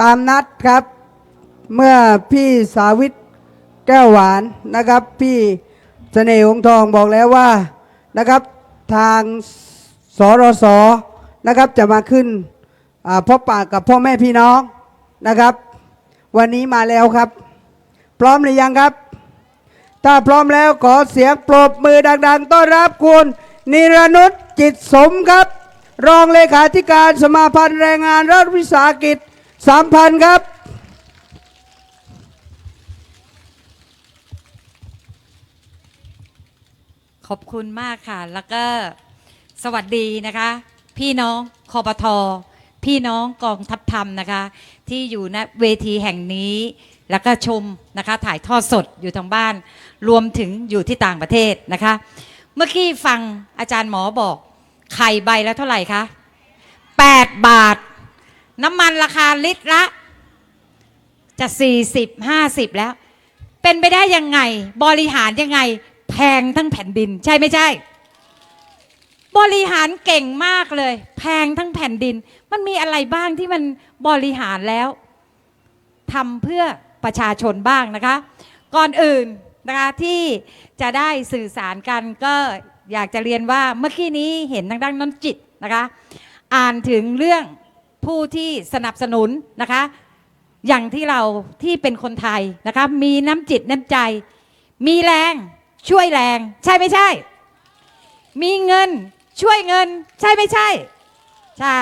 ตามนัดครับ เมื่อพี่สาวิตแก้วหวานนะครับ พี่เสน่ห์หงทองบอกแล้วว่านะครับทางสรสนะครับจะมาขึ้นอ่าพบปากกับพ่อแม่พี่น้องนะครับ วันนี้มาแล้วครับ พร้อมหรือยังครับ ถ้าพร้อมแล้วขอเสียงปรบมือดัง ๆ ต้อนรับคุณนิรนุชจิตสมครับ รองเลขาธิการสมาพันธ์แรงงานรัฐวิสาหกิจสามพันครับ ขอบคุณมากค่ะ แล้วก็สวัสดีนะคะ พี่น้องคอปทอพี่น้องกองทัพธรรมนะคะ ที่อยู่ณเวทีแห่งนี้แล้วก็ชมนะคะถ่ายทอดสดอยู่ทางบ้าน รวมถึงอยู่ที่ต่างประเทศนะคะ เมื่อกี้ฟังอาจารย์หมอบอก ไข่ใบแล้วเท่าไหร่คะ8บาท น้ำมันราคาลิตรละ จะ40 50แล้ว เป็นไปได้ยังไง บริหารยังไง แพงทั้งแผ่นดิน ใช่ไม่ใช่ บริหารเก่งมากเลย แพงทั้งแผ่นดิน มันมีอะไรบ้างที่มันบริหารแล้วทำเพื่อประชาชนบ้างนะคะ ก่อนอื่นนะคะที่จะได้สื่อสารกันก็ อยากจะเรียนว่าเมื่อกี้นี้เห็นทางด้านน้ำจิตนะคะ อ่านถึงเรื่องผู้ที่สนับสนุนนะคะ อย่างที่เราที่เป็นคนไทยนะคะมีน้ำจิตน้ำใจ มีแรงช่วยแรง ใช่ไม่ใช่ มีเงินช่วยเงิน ใช่ไม่ใช่ ใช่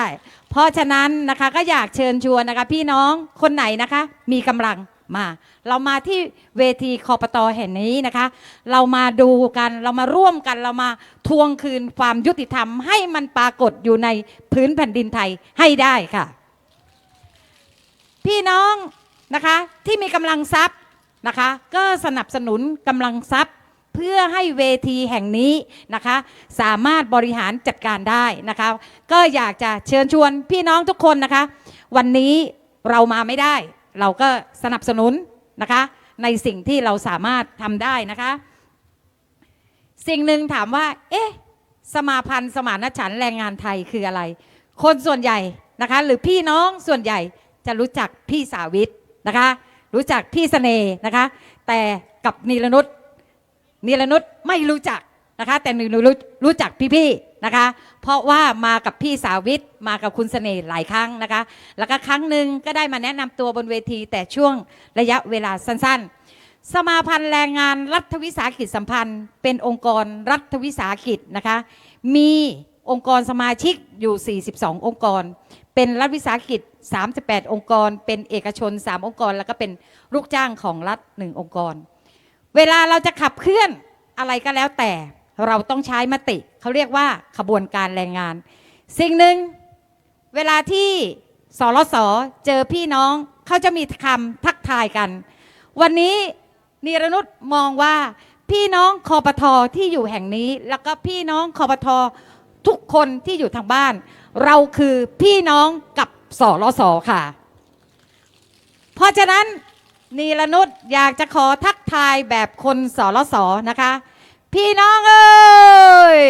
เพราะฉะนั้นนะคะก็อยากเชิญชวนนะคะ พี่น้องคนไหนนะคะ มีกำลัง มา เรามาที่เวทีคอปตอแห่งนี้นะคะ เรามาดูกันเรามาร่วมกันเรามาทวงคืนความยุติธรรม ให้มันปรากฏอยู่ในพื้นแผ่นดินไทยให้ได้ค่ะ พี่น้องนะคะที่มีกำลังทรัพย์นะคะ ก็สนับสนุนกำลังทรัพย์เพื่อให้เวทีแห่งนี้นะคะ สามารถบริหารจัดการได้นะคะ ก็อยากจะเชิญชวนพี่น้องทุกคนนะคะ วันนี้เรามาไม่ได้ เราก็สนับสนุนนะคะในสิ่งที่เราสามารถทำได้นะคะ สิ่งหนึ่งถามว่า เอ๊ะ สมาพันธ์สมานฉันท์แรงงานไทยคืออะไร คนส่วนใหญ่นะคะ หรือพี่น้องส่วนใหญ่จะรู้จักพี่สาวิตนะคะ รู้จักพี่เสน่ห์นะคะ แต่กับนีรนุชนีรนุชไม่รู้จักนะคะ แต่นีรนุชรู้จักพี่ๆ นะคะ เพราะว่ามากับพี่สาวิตมากับคุณเสน่ห์หลายครั้งนะคะ แล้วก็ครั้งหนึ่งก็ได้มาแนะนำตัวบนเวทีแต่ช่วงระยะเวลาสั้นๆ สมาพันธ์แรงงานรัฐวิสาหกิจสัมพันธ์ เป็นองค์กรรัฐวิสาหกิจนะคะ มีองค์กรสมาชิกอยู่ 42 องค์กร เป็นรัฐวิสาหกิจ 38 องค์กร เป็นเอกชน 3 องค์กร แล้วก็เป็นลูกจ้างของรัฐ 1 องค์กร เวลาเราจะขับเคลื่อนอะไรก็แล้วแต่ เราต้องใช้มติเขาเรียกว่าขบวนการแรงงาน สิ่งหนึ่งเวลาที่สรสเจอพี่น้องเขาจะมีคำทักทายกัน วันนี้นิรนุษมองว่าพี่น้องคอปทอที่อยู่แห่งนี้ แล้วก็พี่น้องคอปทอทุกคนที่อยู่ทางบ้าน เราคือพี่น้องกับสรสค่ะ เพราะฉะนั้นนีรนุษอยากจะขอทักทายแบบคนสรสนะคะ พี่น้องเอ้ย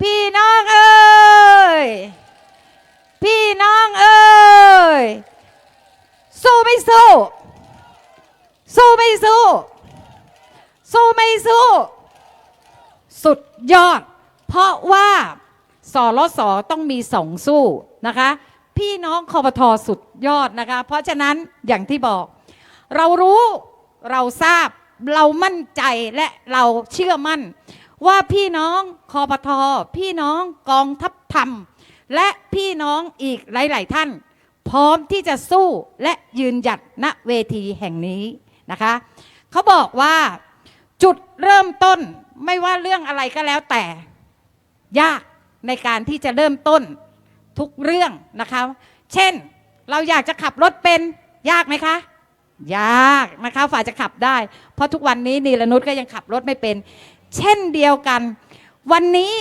พี่น้องเอ้ย พี่น้องเอ้ย สู้ไม่สู้ สู้ไม่สู้ สู้ไม่สู้ สุดยอด เพราะว่าสรสต้องมีสองสู้นะคะ พี่น้องคอปทสุดยอดนะคะ เพราะฉะนั้นอย่างที่บอก เรารู้เราทราบ เรามั่นใจและเราเชื่อมั่น ว่าพี่น้องคอปทอพี่น้องกองทัพธรรม และพี่น้องอีกหลาย ๆ ท่าน พร้อมที่จะสู้และยืนหยัดณเวทีแห่งนี้นะคะเขาบอกว่าจุดเริ่มต้นไม่ว่าเรื่องอะไรก็แล้วแต่ ยากในการที่จะเริ่มต้นทุกเรื่องนะคะ เช่นเราอยากจะขับรถเป็นยากไหมคะ ยากนะคะฝ่าจะขับได้ เพราะทุกวันนี้นีรนุชก็ยังขับรถไม่เป็น เช่นเดียวกัน วันนี้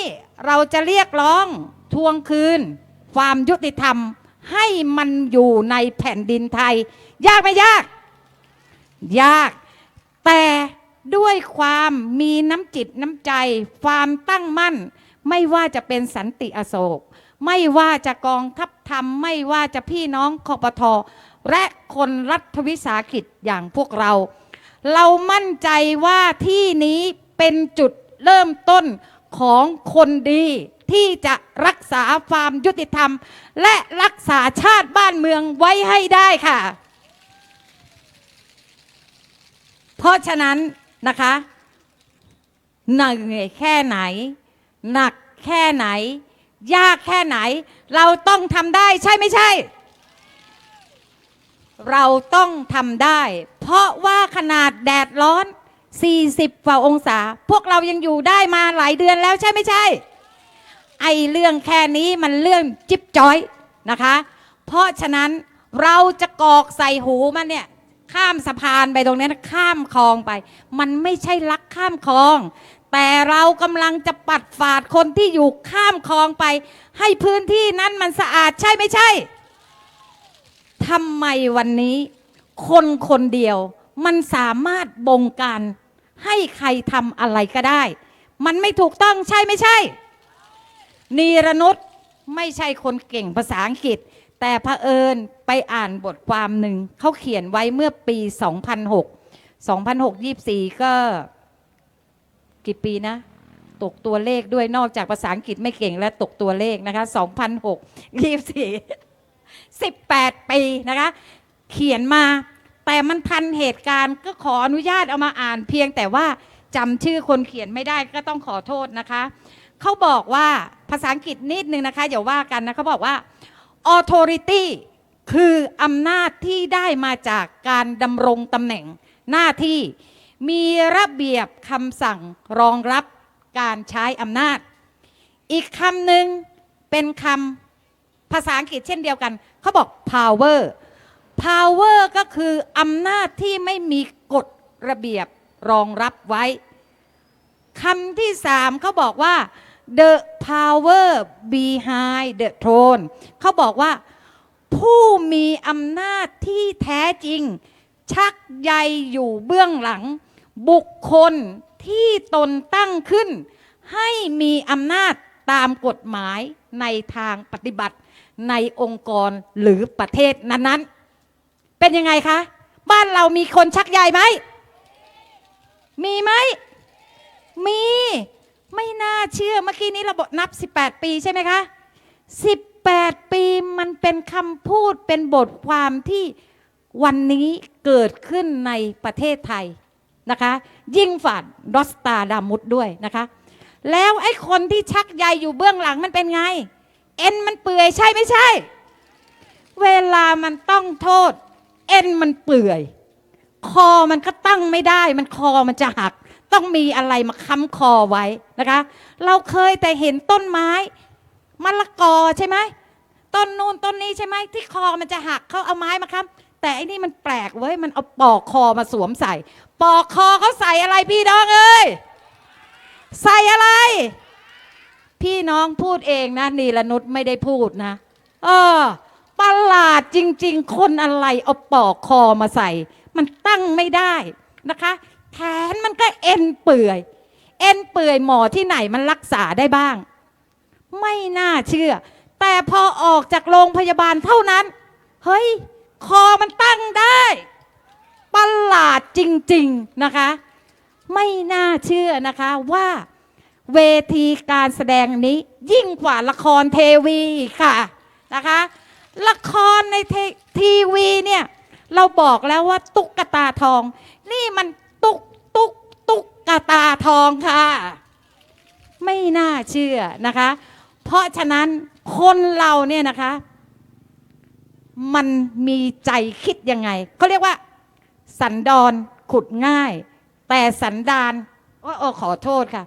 เราจะเรียกร้องทวงคืน ความยุติธรรมให้มันอยู่ในแผ่นดินไทย ยากไหมยาก ยาก แต่ด้วยความมีน้ำจิตน้ำใจ ความตั้งมั่น ไม่ว่าจะเป็นสันติอโศก ไม่ว่าจะกองทัพธรรม ไม่ว่าจะพี่น้องคอปท และคนรัฐวิสาหกิจอย่างพวกเรา เรามั่นใจว่าที่นี้เป็นจุดเริ่มต้นของคนดีที่จะรักษาความยุติธรรม และรักษาชาติบ้านเมืองไว้ให้ได้ค่ะ เพราะฉะนั้นนะคะเหนื่อยแค่ไหน หนักแค่ไหน ยากแค่ไหน เราต้องทำได้ใช่ไม่ใช่ เราต้องทำได้ เพราะว่าขนาดแดดร้อน 40กว่าองศา พวกเรายังอยู่ได้มาหลายเดือนแล้วใช่ไม่ใช่ ไอเรื่องแค่นี้มันเรื่องจิ๊บจ้อยนะคะ เพราะฉะนั้นเราจะกอกใส่หูมันเนี่ยข้ามสะพานไปตรงนี้นะข้ามคลองไป มันไม่ใช่ลักข้ามคลอง แต่เรากำลังจะปัดฝาดคนที่อยู่ข้ามคลองไป ให้พื้นที่นั้นมันสะอาดใช่ไม่ใช่ ทำไมวันนี้ คนคนเดียว มันสามารถบงการ ให้ใครทำอะไรก็ได้ มันไม่ถูกต้องใช่ไม่ใช่ นีรนุษไม่ใช่คนเก่งภาษาอังกฤษ แต่เผอิญไปอ่านบทความหนึ่ง เขาเขียนไว้เมื่อปี 2006 2006 24 ก็ กี่ปีนะ ตกตัวเลขด้วยนอกจากภาษาอังกฤษไม่เก่งและตกตัวเลขนะคะ 2006 24 18 ปีนะคะ เขียนมาแต่มันทันเหตุการณ์ก็ขออนุญาตเอามาอ่าน เพียงแต่ว่าจำชื่อคนเขียนไม่ได้ก็ต้องขอโทษนะคะ เขาบอกว่าภาษาอังกฤษนิดนึงนะคะอย่าว่ากันนะเขาบอกว่า authority คืออำนาจที่ได้มาจากการดำรงตำแหน่งหน้าที่มีระเบียบคำสั่งรองรับการใช้อำนาจ อีกคำหนึ่งเป็นคำ ภาษาอังกฤษเช่นเดียวกัน เขาบอก power power ก็คืออำนาจที่ไม่มีกฎระเบียบรองรับไว้คำที่สามเขาบอกว่า the power behind the throne เขาบอกว่า ผู้มีอำนาจที่แท้จริง ชักใยอยู่เบื้องหลัง บุคคลที่ตนตั้งขึ้น ให้มีอำนาจตามกฎหมาย ในทางปฏิบัติในองค์กรหรือประเทศนั้นๆ เป็นยังไงคะ บ้านเรามีคนชักใยไหม มีไหม มี ไม่น่าเชื่อ เมื่อกี้นี้เราบอกนับ 18 ปีใช่ไหมคะ18 ปีมันเป็นคำพูดเป็นบทความที่วันนี้เกิดขึ้นในประเทศไทยนะคะ ยิ่งฝันดอสตาดามุดด้วยนะคะ แล้วไอ้คนที่ชักใยอยู่เบื้องหลังมันเป็นไง เอ็นมันเปื่อยใช่ไม่ใช่ เวลามันต้องโทษ เอ็นมันเปื่อย คอมันก็ตั้งไม่ได้ มันคอมันจะหัก ต้องมีอะไรมาค้ำคอไว้นะคะ เราเคยแต่เห็นต้นไม้มะละกอใช่ไหมต้นนู่นต้นนี้ใช่ไหมที่คอมันจะหักเขาเอาไม้มาค้ำแต่อันนี้มันแปลกเว้ยมันเอาปอกคอมาสวมใส่ ปอกคอเขาใส่อะไรพี่น้องเอ้ย ใส่อะไร พี่น้องพูดเองนะนีรนุชไม่ได้พูดนะ เออประหลาดจริง ๆ คนอะไรเอาปอกคอมาใส่ มันตั้งไม่ได้นะคะแขนมันก็เอ็นเปื่อย เอ็นเปื่อยหมอที่ไหนมันรักษาได้บ้าง ไม่น่าเชื่อ แต่พอออกจากโรงพยาบาลเท่านั้น เฮ้ย คอมันตั้งได้ประหลาดจริง ๆ นะคะ ไม่น่าเชื่อนะคะว่าเวทีการแสดงนี้ยิ่งกว่าละครเทวีอีค่ะนะคะ ละครในททีวีเนี่ยเราบอกแล้วว่าตุ๊กตาทอง นี่มันตุ๊กตุ๊กตุ๊กตาทองค่ะ ไม่น่าเชื่อนะคะ เพราะฉะนั้นคนเราเนี่ยนะคะ มันมีใจคิดยังไงเขาเรียกว่า สันดอนขุดง่าย แต่สันดานโอ้โอ้ขอโทษค่ะ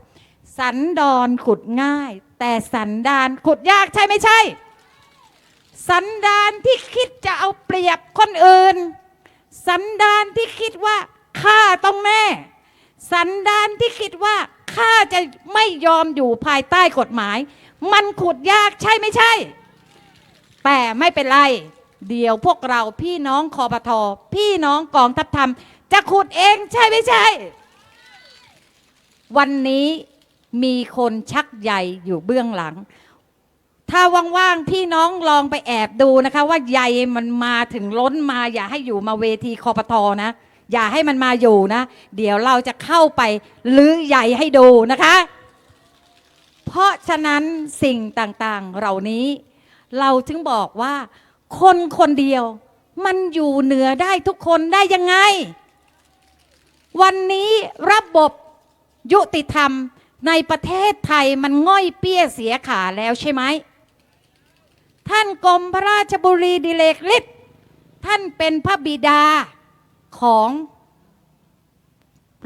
สันดอนขุดง่าย แต่สันดานขุดยากใช่ไม่ใช่ สันดานที่คิดจะเอาเปรียบคนอื่น สันดานที่คิดว่าข้าต้องแน่ สันดานที่คิดว่าข้าจะไม่ยอมอยู่ภายใต้กฎหมาย มันขุดยากใช่ไม่ใช่ แต่ไม่เป็นไร เดี๋ยวพวกเราพี่น้องคอปทอพี่น้องกองทัพธรรม จะขุดเองใช่ไม่ใช่ วันนี้มีคนชักใยอยู่เบื้องหลัง ถ้าว่างๆพี่น้องลองไปแอบดูนะคะ ว่าใยมันมาถึงล้นมา อย่าให้อยู่มาเวทีคอปทอนะ อย่าให้มันมาอยู่นะ เดี๋ยวเราจะเข้าไปลื้อใยให้ดูนะคะ เพราะฉะนั้นสิ่งต่างๆเหล่านี้ เราถึงบอกว่า คนคนเดียวมันอยู่เหนือได้ทุกคนได้ยังไง วันนี้ระบบยุติธรรมในประเทศไทยมันง่อยเปี้ยเสียขาแล้วใช่ไหม ท่านกรมพระราชบุรีดิเลกฤทธิ์ท่านเป็นพระบิดาของ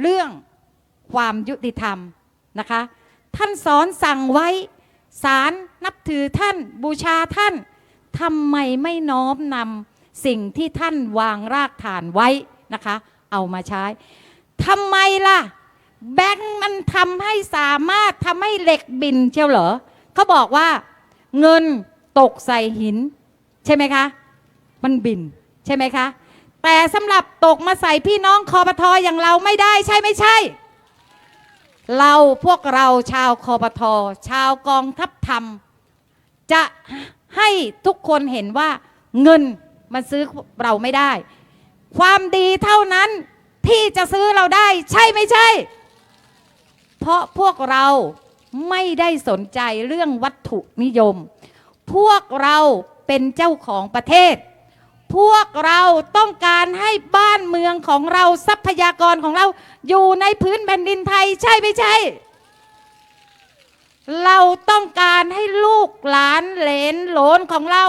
เรื่องความยุติธรรมนะคะ ท่านสอนสั่งไว้สารนับถือท่านบูชาท่านทำไมไม่น้อมนำสิ่งที่ท่านวางรากฐานไว้นะคะ เอามาใช้ ทำไมล่ะ แบงค์มันทำให้สามารถทำให้เหล็กบินเชียวเหรอเขาบอกว่า เงินตกใส่หิน ใช่ไหมคะ มันบินใช่ไหมคะ แต่สำหรับตกมาใส่พี่น้องคอปทออย่างเราไม่ได้ใช่ไม่ใช่ เราพวกเราชาวคอปทอชาวกองทัพธรรม จะให้ทุกคนเห็นว่าเงินมันซื้อเราไม่ได้ ความดีเท่านั้น ที่จะซื้อเราได้ ใช่ไม่ใช่ เพราะพวกเราไม่ได้สนใจเรื่องวัตถุนิยม พวกเราเป็นเจ้าของประเทศ พวกเราต้องการให้บ้านเมืองของเราทรัพยากรของเราอยู่ในพื้นแผ่นดินไทย ใช่ไม่ใช่ เราต้องการให้ลูกหลานเหลนหลนของเรา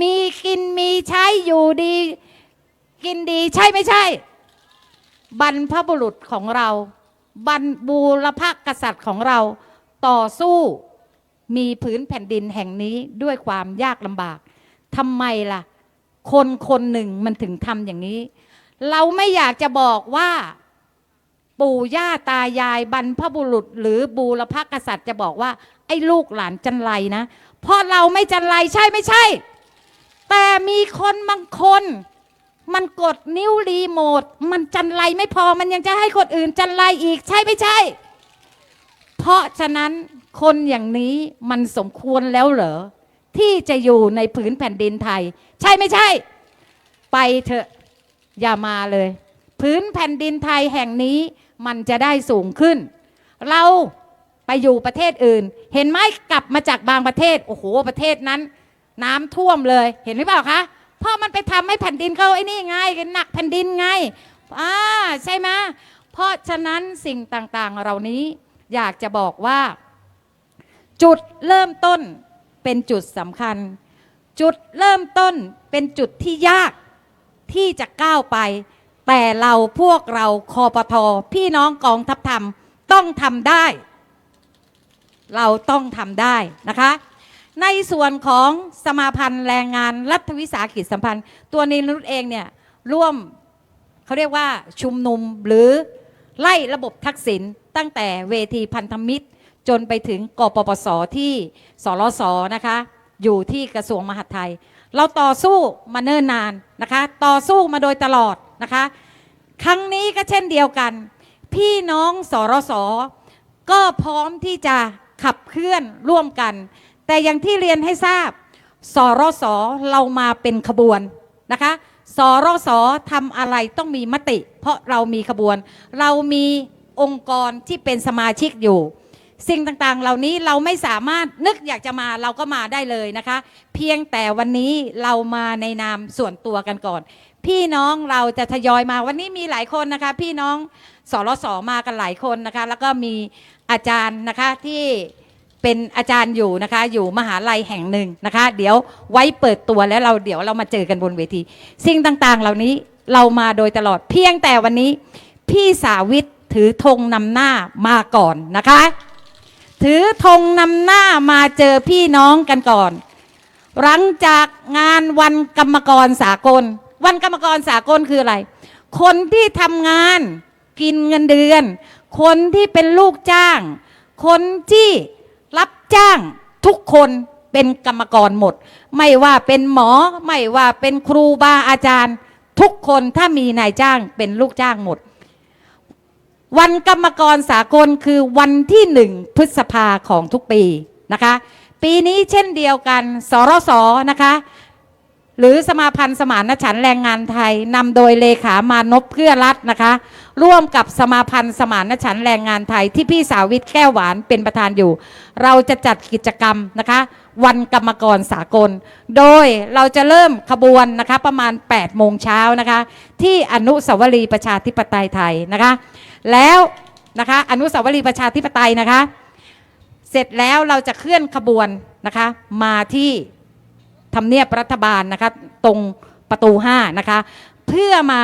มีกินมีใช้อยู่ดี กินดีใช่ไม่ใช่ บรรพบุรุษของเรา บรรบูรพกษัตริย์ของเราต่อสู้มีผืนแผ่นดินแห่งนี้ด้วยความยากลำบากทำไมล่ะ คนคนหนึ่งมันถึงทำอย่างนี้ เราไม่อยากจะบอกว่า ปู่ย่าตายายบรรพบุรุษ หรือบูรพกษัตริย์จะบอกว่า ไอ้ลูกหลานจันไรนะเพราะเราไม่จันไรใช่ไม่ใช่ แต่มีคนบางคน มันกดนิ้วรีโมท มันจันไรไม่พอมันยังจะให้คนอื่นจันไรอีกใช่ไม่ใช่ เพราะฉะนั้นคนอย่างนี้มันสมควรแล้วเหรอ ที่จะอยู่ในผืนแผ่นดินไทย ใช่ไม่ใช่ ไปเถอะอย่ามาเลย พื้นแผ่นดินไทยแห่งนี้มันจะได้สูงขึ้น เราไปอยู่ประเทศอื่น เห็นไหมกลับมาจากบางประเทศ โอ้โห ประเทศนั้น น้ำท่วมเลยเห็นหรือเปล่าคะ เพราะมันไปทำให้แผ่นดินเขาไอ้นี่ไงหนักแผ่นดินไงอ่าใช่ไหมเพราะฉะนั้นสิ่งต่างๆเหล่านี้อยากจะบอกว่า จุดเริ่มต้นเป็นจุดสำคัญ จุดเริ่มต้นเป็นจุดที่ยากที่จะก้าวไป แต่เราพวกเราคอปทอพี่น้องกองทัพธรรมต้องทำได้ เราต้องทำได้นะคะ ในส่วนของสมาพันธ์แรงงานรัฐวิสาหกิจสัมพันธ์ ตัวนีนุชเองเนี่ยร่วมเขาเรียกว่าชุมนุมหรือไล่ระบบทักษิณตั้งแต่เวทีพันธมิตร จนไปถึงกปปสที่สรสนะคะ อยู่ที่กระทรวงมหาดไทย เราต่อสู้มาเนิ่นนานนะคะ ต่อสู้มาโดยตลอดนะคะ ครั้งนี้ก็เช่นเดียวกัน พี่น้องสรสก็พร้อมที่จะขับเคลื่อนร่วมกัน แต่อย่างที่เรียนให้ทราบ สรสเรามาเป็นขบวนนะคะสรสทำอะไรต้องมีมติ เพราะเรามีขบวน เรามีองค์กรที่เป็นสมาชิกอยู่ สิ่งต่างๆ เหล่านี้เราไม่สามารถนึกอยากจะมาเราก็มาได้เลยนะคะ เพียงแต่วันนี้เรามาในนามส่วนตัวกันก่อน พี่น้องเราจะทยอยมาวันนี้มีหลายคนนะคะ พี่น้องสรสมากันหลายคนนะคะ แล้วก็มีอาจารย์นะคะที่ เป็นอาจารย์อยู่นะคะ อยู่มหาลัยแห่งหนึ่งนะคะ เดี๋ยวไว้เปิดตัวแล้วเราเดี๋ยวเรามาเจอกันบนเวที สิ่งต่างๆ เหล่านี้เรามาโดยตลอดเพียงแต่วันนี้ พี่สาวิตถือธงนำหน้ามาก่อนนะคะ ถือธงนำหน้ามาเจอพี่น้องกันก่อน หลังจากงานวันกรรมกรสากล วันกรรมกรสากลคืออะไร คนที่ทำงานกินเงินเดือน คนที่เป็นลูกจ้าง คนที่ จ้างทุกคนเป็นกรรมกรหมด ไม่ว่าเป็นหมอ ไม่ว่าเป็นครูบาอาจารย์ ทุกคนถ้ามีนายจ้างเป็นลูกจ้างหมด วันกรรมกรสากลคือวันที่หนึ่งพฤษภาของทุกปีนะคะ ปีนี้เช่นเดียวกัน สรสนะคะ หรือสมาพันธ์สมานฉันท์แรงงานไทยนำโดยเลขามานพเพื่อรัฐนะคะ ร่วมกับสมาพันธ์สมานฉันท์แรงงานไทยที่พี่สาวิทแก้วหวานเป็นประธานอยู่ เราจะจัดกิจกรรมนะคะ วันกรรมกรสากล โดยเราจะเริ่มขบวนนะคะประมาณ 8 โมงเช้านะคะ ที่อนุสาวรีย์ประชาธิปไตยไทยนะคะ แล้วนะคะอนุสาวรีย์ประชาธิปไตยนะคะ เสร็จแล้วเราจะเคลื่อนขบวนนะคะมาที่ ทำเนียบรัฐบาลนะคะตรงประตู 5 นะคะ เพื่อมา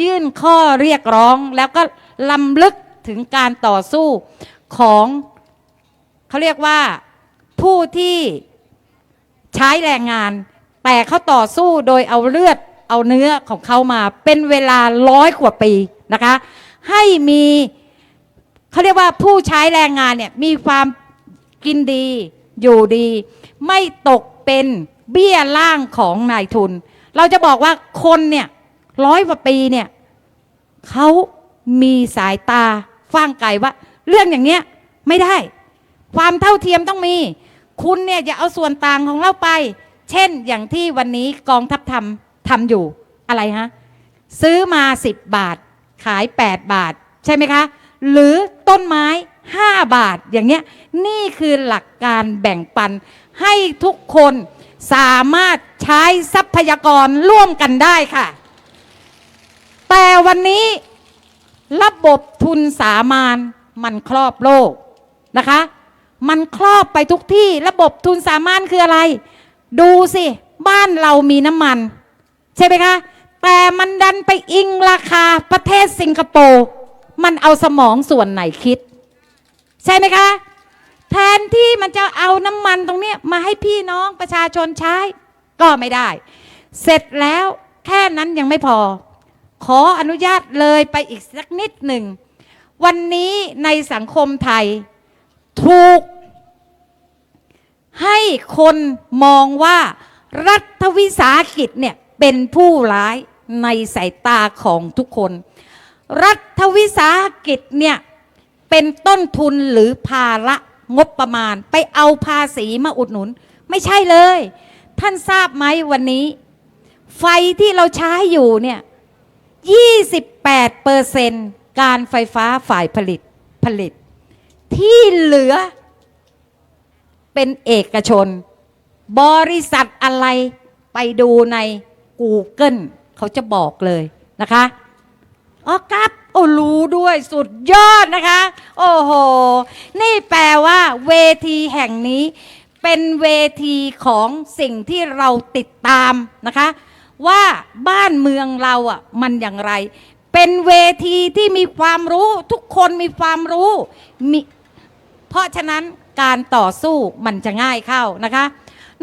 ยื่นข้อเรียกร้องแล้วก็ลำลึกถึงการต่อสู้ของเขาเรียกว่าผู้ที่ใช้แรงงาน แต่เขาต่อสู้โดยเอาเลือดเอาเนื้อของเขามาเป็นเวลาร้อยกว่าปีนะคะ ให้มีเขาเรียกว่าผู้ใช้แรงงานเนี่ยมีความกินดีอยู่ดี ไม่ตกเป็น เบี้ยล่างของนายทุน เราจะบอกว่าคนเนี่ยร้อยกว่าปีเนี่ยเขามีสายตาฟ้างไกลว่า เรื่องอย่างเนี้ยไม่ได้ ความเท่าเทียมต้องมี คุณเนี่ยอย่าเอาส่วนต่างของเราไป เช่นอย่างที่วันนี้กองทัพทำทำอยู่อะไรฮะซื้อมา 10 บาท ขาย 8 บาท ใช่ไหมคะ หรือต้นไม้ 5 บาทอย่างเงี้ยนี่คือหลักการแบ่งปันให้ทุกคน สามารถใช้ทรัพยากรร่วมกันได้ค่ะ แต่วันนี้ระบบทุนสามานมันครอบโลกนะคะ มันครอบไปทุกที่ระบบทุนสามานคืออะไร ดูสิ บ้านเรามีน้ำมัน ใช่ไหมคะ แต่มันดันไปอิงราคาประเทศสิงคโปร์มันเอาสมองส่วนไหนคิด ใช่ไหมคะ แทนที่มันจะเอาน้ำมันตรงนี้มาให้พี่น้องประชาชนใช้ ก็ไม่ได้ เสร็จแล้วแค่นั้นยังไม่พอ ขออนุญาตเลยไปอีกสักนิดหนึ่ง วันนี้ในสังคมไทย ถูก ให้คนมองว่ารัฐวิสาหกิจเนี่ยเป็นผู้ร้ายในสายตาของทุกคน รัฐวิสาหกิจเนี่ยเป็นต้นทุนหรือภาระ งบประมาณ ไปเอาภาษีมาอุดหนุน ไม่ใช่เลย ท่านทราบไหมวันนี้ ไฟที่เราใช้อยู่เนี่ย28เปอร์เซนการไฟฟ้าฝ่ายผลิตผลิต ที่เหลือ เป็นเอกชน บริษัทอะไรไปดูใน Google เขาจะบอกเลยนะคะ อ๋อครับ โอ้รู้ด้วยสุดยอดนะคะ โอ้โห นี่แปลว่า เวทีแห่งนี้ เป็นเวทีของสิ่งที่เราติดตามนะคะ ว่าบ้านเมืองเราอะมันอย่างไร เป็นเวทีที่มีความรู้ทุกคนมีความรู้มีเพราะฉะนั้นการต่อสู้มันจะง่ายเข้านะคะ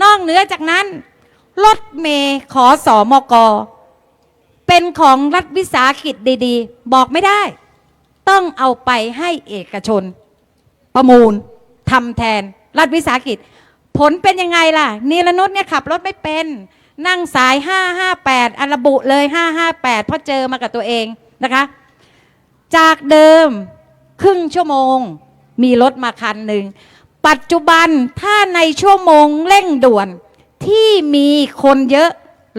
นอกเหนือจากนั้นรถเมย์ขอสอมก เป็นของรัฐวิสาหกิจดีๆ บอกไม่ได้ ต้องเอาไปให้เอกชน ประมูลทำแทน รัฐวิสาหกิจ ผลเป็นยังไงล่ะนีรนุษเนี่ยขับรถไม่เป็น นั่งสาย 558อันระบุเลย 558 เพราะเจอมากับตัวเองนะคะ จากเดิมครึ่งชั่วโมง มีรถมาคันหนึ่ง ปัจจุบันถ้าในชั่วโมงเร่งด่วนที่มีคนเยอะ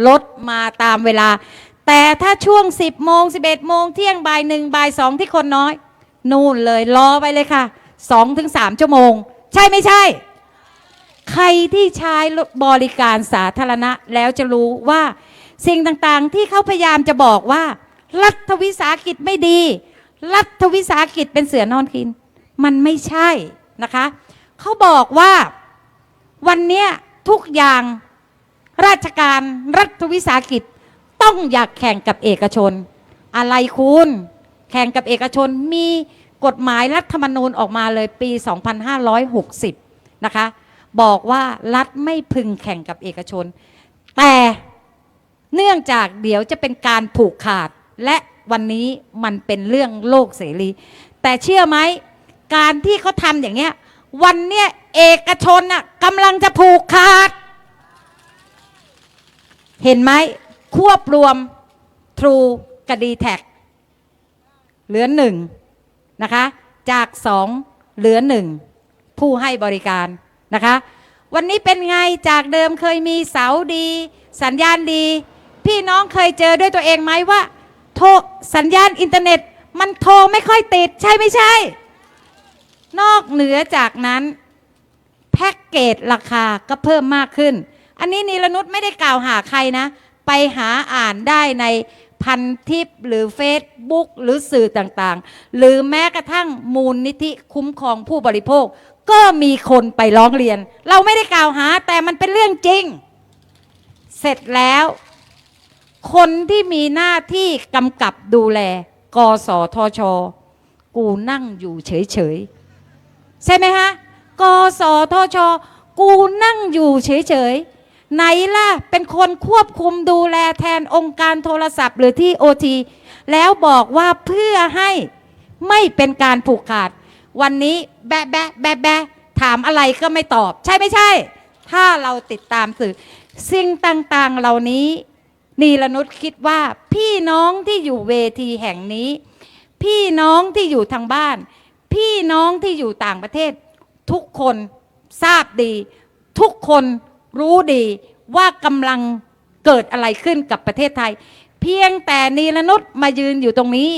รถมาตามเวลา แต่ถ้าช่วง 10โมง11โมงเที่ยงบ่ายหนึ่งบ่ายสองที่คนน้อย นู่นเลยรอไปเลยค่ะ2ถึง3ชั่วโมง ใช่ไม่ใช่ ใครที่ใช้บริการสาธารณะแล้วจะรู้ว่า สิ่งต่างๆที่เขาพยายามจะบอกว่า รัฐวิสาหกิจไม่ดี รัฐวิสาหกิจเป็นเสือนอนกิน มันไม่ใช่นะคะเขาบอกว่าวันนี้ทุกอย่างราชการรัฐวิสาหกิจ ต้องอยากแข่งกับเอกชน อะไรคุณ แข่งกับเอกชนมีกฎหมายรัฐธรรมนูญออกมาเลยปี 2560 นะคะ บอกว่ารัฐไม่พึงแข่งกับเอกชน แต่เนื่องจากเดี๋ยวจะเป็นการผูกขาด และวันนี้มันเป็นเรื่องโลกเสรี แต่เชื่อไหม การที่เขาทำอย่างเงี้ย วันเนี้ยเอกชนน่ะกำลังจะผูกขาด เห็นไหม ควบรวม True กับ d t แทเหลือหนึ่งนะคะ จากสองเหลือหนึ่งผู้ให้บริการนะคะ วันนี้เป็นไงจากเดิมเคยมีเสาดี สัญญาณดี พี่น้องเคยเจอด้วยตัวเองไหมว่า โทรสัญญาณอินเทอร์เน็ต มันโทรไม่ค่อยติดใช่ไม่ใช่ นอกเหนือจากนั้นแพ็กเกจราคาก็เพิ่มมากขึ้น อันนี้นิรนุชไม่ได้กล่าวหาใครนะ ไปหาอ่านได้ในพันทิปหรือเฟซบุ๊กหรือสื่อต่างๆ หรือแม้กระทั่งมูลนิธิคุ้มครองผู้บริโภค ก็มีคนไปร้องเรียน เราไม่ได้กล่าวหาแต่มันเป็นเรื่องจริง เสร็จแล้ว คนที่มีหน้าที่กำกับดูแล กสทช กูนั่งอยู่เฉยๆ ใช่ไหมฮะ กสทช กูนั่งอยู่เฉยๆ ไหนล่ะ เป็นคนควบคุมดูแลแทนองค์การโทรศัพท์ หรือที่โอทีแล้วบอกว่าเพื่อให้ไม่เป็นการผูกขาด วันนี้แบะแบะแบะแบะถามอะไรก็ไม่ตอบ ใช่ไม่ใช่ ถ้าเราติดตามสื่อ สิ่งต่างๆเหล่านี้ นีรนุชคิดว่าพี่น้องที่อยู่เวทีแห่งนี้ พี่น้องที่อยู่ทางบ้าน พี่น้องที่อยู่ต่างประเทศ ทุกคนทราบดี ทุกคน รู้ดีว่ากำลังเกิดอะไรขึ้นกับประเทศไทย เพียงแต่นีรนุชมายืนอยู่ตรงนี้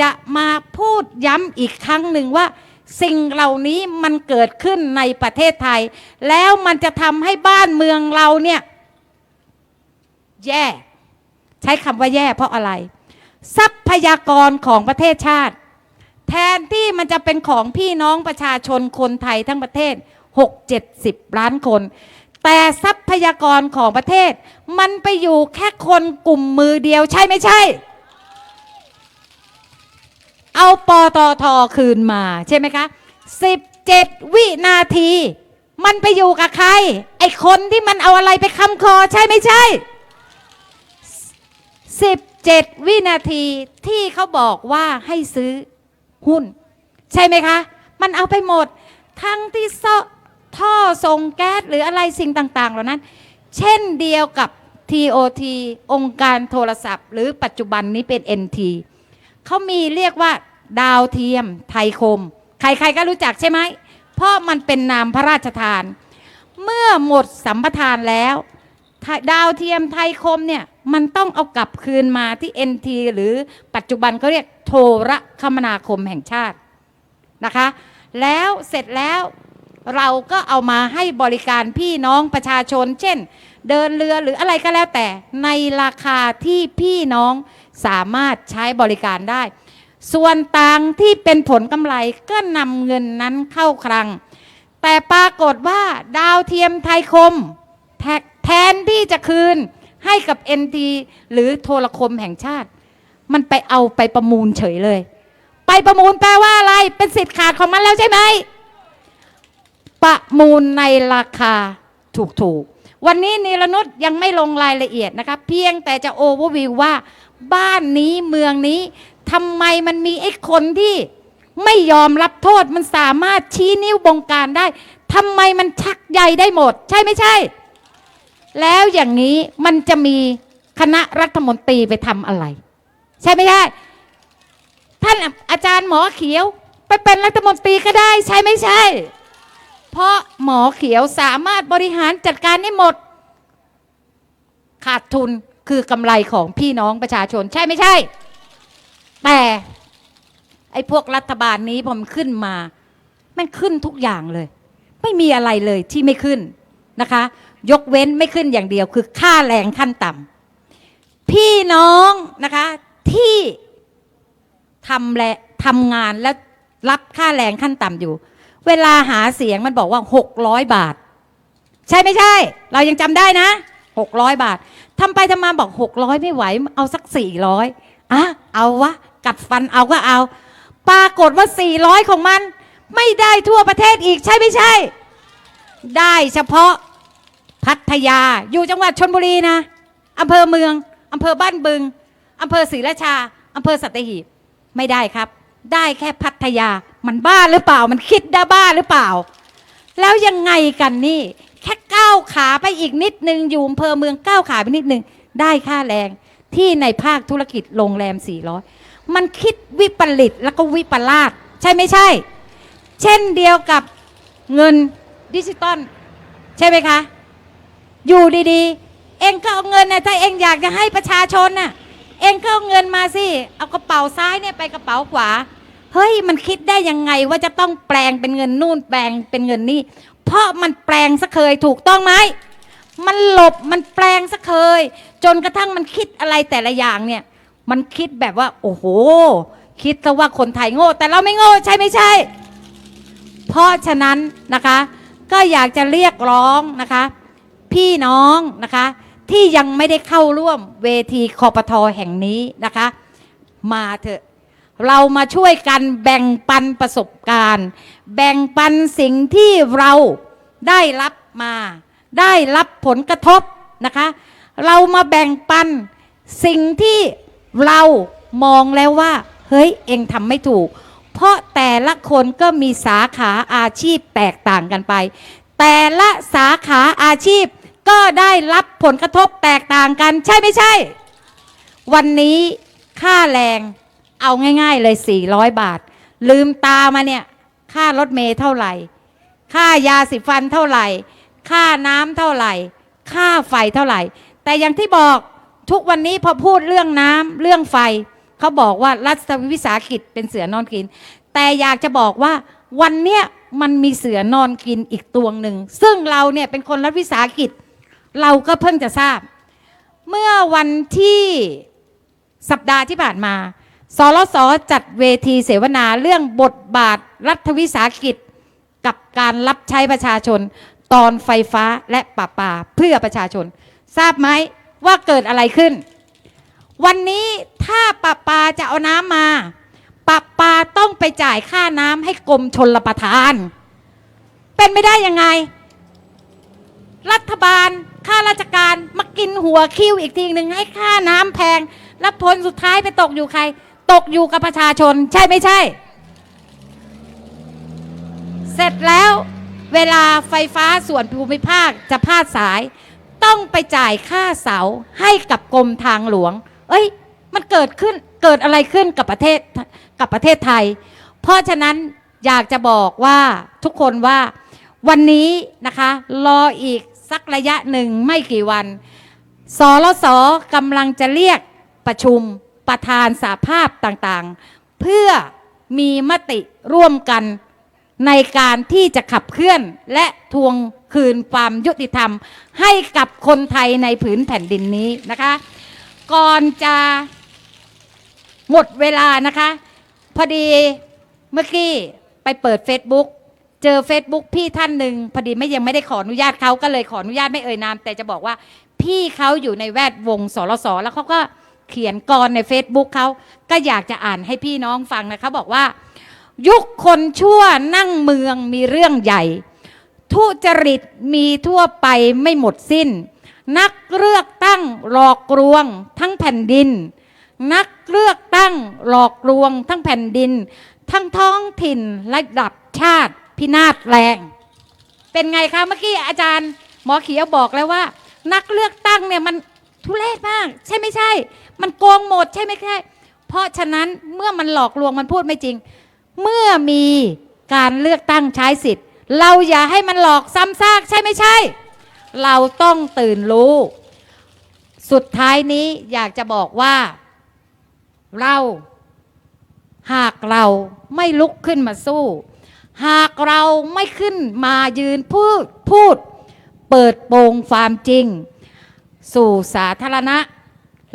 จะมาพูดย้ำอีกครั้งหนึ่งว่า สิ่งเหล่านี้มันเกิดขึ้นในประเทศไทย แล้วมันจะทำให้บ้านเมืองเราเนี่ย แย่ ใช้คำว่าแย่เพราะอะไร ทรัพยากรของประเทศชาติ แทนที่มันจะเป็นของพี่น้องประชาชนคนไทยทั้งประเทศ 6 70 ล้านคน แต่ทรัพยากรของประเทศ มันไปอยู่แค่คนกลุ่มมือเดียวใช่ไม่ใช่ เอาปตทคืนมาใช่ไหมคะ17วินาที มันไปอยู่กับใคร ไอ้คนที่มันเอาอะไรไปคำคอใช่ไม่ใช่17วินาทีที่เขาบอกว่าให้ซื้อหุ้น ใช่ไหมคะ มันเอาไปหมด ทั้งที่ ซ่อท่องแก๊สหรืออะไรสิ่งต่างๆ เหล่านั้น เช่นเดียวกับ TOT องค์การโทรศัพท์ หรือปัจจุบันนี้เป็น NT เขามีเรียกว่าดาวเทียมไทยคม ใครๆก็รู้จักใช่ไหม เพราะมันเป็นนามพระราชทาน เมื่อหมดสัมปทานแล้ว ดาวเทียมไทยคมเนี่ยมันต้องเอากลับคืนมาที่ NT หรือปัจจุบันเขาเรียกโทรคมนาคมแห่งชาตินะคะ แล้วเสร็จแล้ว เราก็เอามาให้บริการพี่น้องประชาชน เช่น เดินเรือหรืออะไรก็แล้วแต่ในราคาที่พี่น้องสามารถใช้บริการได้ ส่วนต่างที่เป็นผลกำไรก็นำเงินนั้นเข้าคลัง แต่ปรากฏว่าดาวเทียมไทยคม แทแทนที่จะคืนให้กับ NT หรือโทรคมแห่งชาติ มันไปเอาไปประมูลเฉยเลย ไปประมูลแปลว่าอะไร เป็นสิทธิ์ขาดของมันแล้วใช่ไหม ประมูลในราคาถูกๆ วันนี้นิรนุษยังไม่ลงรายละเอียดนะคะเพียงแต่จะโอเวอร์วิวว่า บ้านนี้เมืองนี้ทำไมมันมีไอ้คนที่ไม่ยอมรับโทษมันสามารถชี้นิ้วบงการได้ทำไมมันชักใยได้หมด ใช่ไม่ใช่ แล้วอย่างนี้มันจะมีคณะรัฐมนตรีไปทำอะไร ใช่ไม่ใช่ ท่านอาจารย์หมอเขียว ไปเป็นรัฐมนตรีก็ได้ ใช่ไม่ใช่ เพราะหมอเขียวสามารถบริหารจัดการได้หมด ขาดทุนคือกำไรของพี่น้องประชาชนใช่ไม่ใช่ แต่ไอ้พวกรัฐบาลนี้พอมันขึ้นมา มันขึ้นทุกอย่างเลย ไม่มีอะไรเลยที่ไม่ขึ้นนะคะ ยกเว้นไม่ขึ้นอย่างเดียว คือค่าแรงขั้นต่ำพี่น้องนะคะที่ทำและทำงานและรับค่าแรงขั้นต่ำอยู่ เวลาหาเสียงมันบอกว่า 600 บาท ใช่ไม่ใช่ เรายังจำได้นะ 600 บาททำไปทำมาบอก 600 ไม่ไหว เอาสัก 400อะเอาวะ กัดฟันเอาก็เอา ปรากฏว่า 400 ของมัน ไม่ได้ทั่วประเทศอีกใช่ไม่ใช่ ได้เฉพาะพัทยา อยู่จังหวัดชนบุรีนะอำเภอเมืองอำเภอบ้านบึงอำเภอศรีราชาอำเภอสัตหีบไม่ได้ครับ ได้แค่พัทยา มันบ้าหรือเปล่า มันคิดได้บ้าหรือเปล่า แล้วยังไงกันนี่ แค่ก้าวขาไปอีกนิดนึง อยู่อำเภอเมืองก้าวขาไปนิดนึง ได้ค่าแรงที่ในภาคธุรกิจโรงแรม 400 มันคิดวิปริตแล้วก็วิปลาสใช่ไม่ใช่ เช่นเดียวกับเงินดิจิตอลใช่ไหมคะ อยู่ดีๆ เองก็เอาเงินนะถ้าเองอยากจะให้ประชาชนน่ะ เองก็เอาเงินมาสิ เอากระเป๋าซ้ายเนี่ยไปกระเป๋าขวา เฮ้ยมันคิดได้ยังไงว่าจะต้องแปลงเป็นเงินนู่นแปลงเป็นเงินนี่ เพราะมันแปลงซะเคยถูกต้องไหม มันหลบมันแปลงซะเคย จนกระทั่งมันคิดอะไรแต่ละอย่างเนี่ย มันคิดแบบว่า โอ้โห คิดซะว่าคนไทยโง่ แต่เราไม่โง่ใช่ไม่ใช่ เพราะฉะนั้นนะคะ ก็อยากจะเรียกร้องนะคะ พี่น้องนะคะ ที่ยังไม่ได้เข้าร่วมเวทีคอปทอแห่งนี้นะคะ มาเถอะเรามาช่วยกันแบ่งปันประสบการณ์ แบ่งปันสิ่งที่เราได้รับมา ได้รับผลกระทบนะคะ เรามาแบ่งปันสิ่งที่เรามองแล้วว่า เฮ้ยเองทำไม่ถูก เพราะแต่ละคนก็มีสาขาอาชีพแตกต่างกันไป แต่ละสาขาอาชีพ ก็ได้รับผลกระทบแตกต่างกัน ใช่ไม่ใช่ วันนี้ค่าแรงเอาง่าย ๆ เลย 400 บาท ลืมตามาเนี่ย ค่ารถเมล์เท่าไหร่ ค่ายาสีฟันเท่าไหร่ ค่าน้ำเท่าไหร่ ค่าไฟเท่าไหร่ แต่อย่างที่บอกทุกวันนี้พอพูดเรื่องน้ำเรื่องไฟ เขาบอกว่ารัฐวิสาหกิจเป็นเสือนอนกิน แต่อยากจะบอกว่าวันเนี้ยมันมีเสือนอนกินอีกตัวหนึ่ง ซึ่งเราเนี่ยเป็นคนรัฐวิสาหกิจ เราก็เพิ่งจะทราบ เมื่อวันที่สัปดาห์ที่ผ่านมา สรสจัดเวทีเสวนาเรื่องบทบาทรัฐวิสาหกิจ กับการรับใช้ประชาชน ตอนไฟฟ้าและป่าปาเพื่อประชาชน ทราบไหมว่าเกิดอะไรขึ้น วันนี้ถ้าป่าปาจะเอาน้ำมาป่าปาต้องไปจ่ายค่าน้ำให้กรมชนรประทาน เป็นไม่ได้ยังไง รัฐบาล ราชการมากินหัวคิวอีกทีหนึ่งให้ค่าน้ำแพง แล้วผลสุดท้ายไปตกอยู่ใคร ตกอยู่กับประชาชน ใช่ไม่ใช่ เสร็จแล้วเวลาไฟฟ้าส่วนภูมิภาคจะพาดสาย ต้องไปจ่ายค่าเสาให้กับกรมทางหลวง เอ้ย มันเกิดขึ้นเกิดอะไรขึ้นกับประเทศกับประเทศไทย เพราะฉะนั้นอยากจะบอกว่าทุกคนว่าวันนี้นะคะ รออีก สักระยะหนึ่งไม่กี่วัน สรสกำลังจะเรียกประชุมประธานสาภาพต่างๆ เพื่อมีมติร่วมกันในการที่จะขับเคลื่อนและทวงคืนความยุติธรรม ให้กับคนไทยในผืนแผ่นดินนี้นะคะ ก่อนจะหมดเวลานะคะ พอดีเมื่อกี้ไปเปิด Facebook เจอ Facebook พี่ท่านหนึ่งพอดีไม่ยังไม่ได้ขออนุญาตเขาก็เลยขออนุญาตไม่เอ่ยนาม แต่จะบอกว่าพี่เขาอยู่ในแวดวงสรสแล้วเขาก็เขียนกรใน Facebook เขาก็อยากจะอ่านให้พี่น้องฟังนะคะบอกว่า ยุคคนชั่วนั่งเมืองมีเรื่องใหญ่ ทุจริตมีทั่วไปไม่หมดสิ้น นักเลือกตั้งหลอกลวงทั้งแผ่นดิน นักเลือกตั้งหลอกลวงทั้งแผ่นดิน ทั้งท้องถิ่นระดับชาติ พินาศแรง เป็นไงคะเมื่อกี้อาจารย์ หมอเขียวบอกแล้วว่า นักเลือกตั้งเนี่ยมันทุเรศมาก ใช่ไม่ใช่ มันโกงหมดใช่ไม่ใช่เพราะฉะนั้นเมื่อมันหลอกลวงมันพูดไม่จริง เมื่อมีการเลือกตั้งใช้สิทธิ์ เราอย่าให้มันหลอกซ้ำซากใช่ไม่ใช่ เราต้องตื่นรู้ สุดท้ายนี้อยากจะบอกว่า เราหากเราไม่ลุกขึ้นมาสู้ หากเราไม่ขึ้นมายืนพูดพูด เปิดโปงความจริง สู่สาธารณะ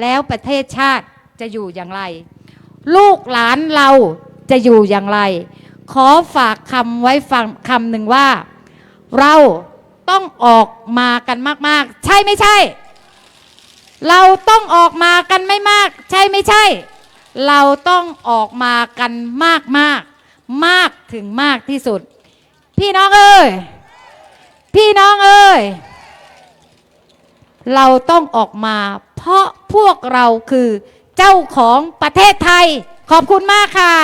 แล้วประเทศชาติจะอยู่อย่างไร ลูกหลานเราจะอยู่อย่างไร ขอฝากคำไว้ฟังคำหนึ่งว่า เราต้องออกมากันมาก ๆ ใช่ไม่ใช่ เราต้องออกมากันไม่มาก ใช่ไม่ใช่ เราต้องออกมากันมากมาก มากถึงมากที่สุด พี่น้องเอ้ยพี่น้องเอ้ยเราต้องออกมา เพราะพวกเราคือเจ้าของประเทศไทย ขอบคุณมากค่ะ